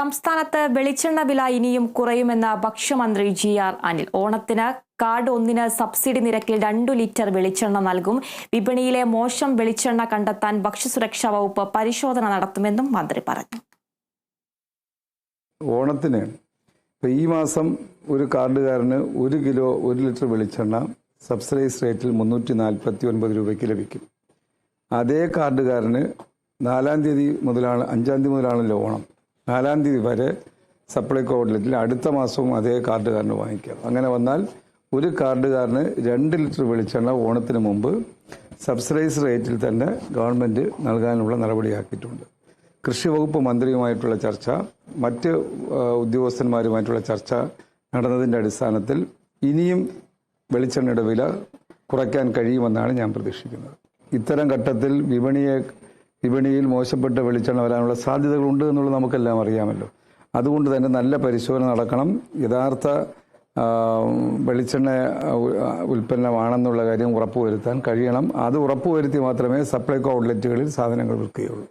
സംസ്ഥാനത്ത് വെളിച്ചെണ്ണ വില ഇനിയും കുറയുമെന്ന് ഭക്ഷ്യമന്ത്രി ജി ആർ അനിൽ. ഓണത്തിന് കാർഡ് ഒന്നിന് സബ്സിഡി നിരക്കിൽ രണ്ടു ലിറ്റർ വെളിച്ചെണ്ണ നൽകും. വിപണിയിലെ മോശം വെളിച്ചെണ്ണ കണ്ടെത്താൻ ഭക്ഷ്യസുരക്ഷാ വകുപ്പ് പരിശോധന നടത്തുമെന്നും മന്ത്രി പറഞ്ഞു. ഓണത്തിന് ഈ മാസം ഒരു കാർഡുകാരന് ഒരു കിലോ ഒരു ലിറ്റർ വെളിച്ചെണ്ണ സബ്സിഡൈസ് റേറ്റിൽ മുന്നൂറ്റി നാൽപ്പത്തി ഒൻപത് രൂപയ്ക്ക് ലഭിക്കും. അതേ കാർഡുകാരന് നാലാം തീയതി മുതലാണ് അഞ്ചാം തീയതി മുതലാണല്ലോ ഓണം. നാലാം തീയതി വരെ സപ്ലൈകോ ഔട്ട്ലെറ്റിൽ അടുത്ത മാസവും അതേ കാർഡുകാരന് വാങ്ങിക്കാം. അങ്ങനെ വന്നാൽ ഒരു കാർഡുകാരന് രണ്ട് ലിറ്റർ വെളിച്ചെണ്ണ ഓണത്തിന് മുമ്പ് സബ്സിഡൈസ് റേറ്റിൽ തന്നെ ഗവൺമെന്റ് നൽകാനുള്ള നടപടിയാക്കിയിട്ടുണ്ട്. കൃഷി വകുപ്പ് മന്ത്രിയുമായിട്ടുള്ള ചർച്ച മറ്റ് ഉദ്യോഗസ്ഥന്മാരുമായിട്ടുള്ള ചർച്ച നടന്നതിന്റെ അടിസ്ഥാനത്തിൽ ഇനിയും വെളിച്ചെണ്ണയുടെ വില കുറയ്ക്കാൻ കഴിയുമെന്നാണ് ഞാൻ പ്രതീക്ഷിക്കുന്നത്. ഇത്തരം ഘട്ടത്തിൽ വിപണിയെ വിപണിയിൽ മോശപ്പെട്ട വെളിച്ചെണ്ണ വരാനുള്ള സാധ്യതകളുണ്ട് എന്നുള്ളത് നമുക്കെല്ലാം അറിയാമല്ലോ. അതുകൊണ്ട് തന്നെ നല്ല പരിശോധന നടക്കണം. യഥാർത്ഥ വെളിച്ചെണ്ണ ഉൽപ്പന്നമാണെന്നുള്ള കാര്യം ഉറപ്പുവരുത്താൻ കഴിയണം. അത് ഉറപ്പുവരുത്തി മാത്രമേ സപ്ലൈകോ ഔട്ട്ലെറ്റുകളിൽ സാധനങ്ങൾ വിൽക്കുകയുള്ളൂ.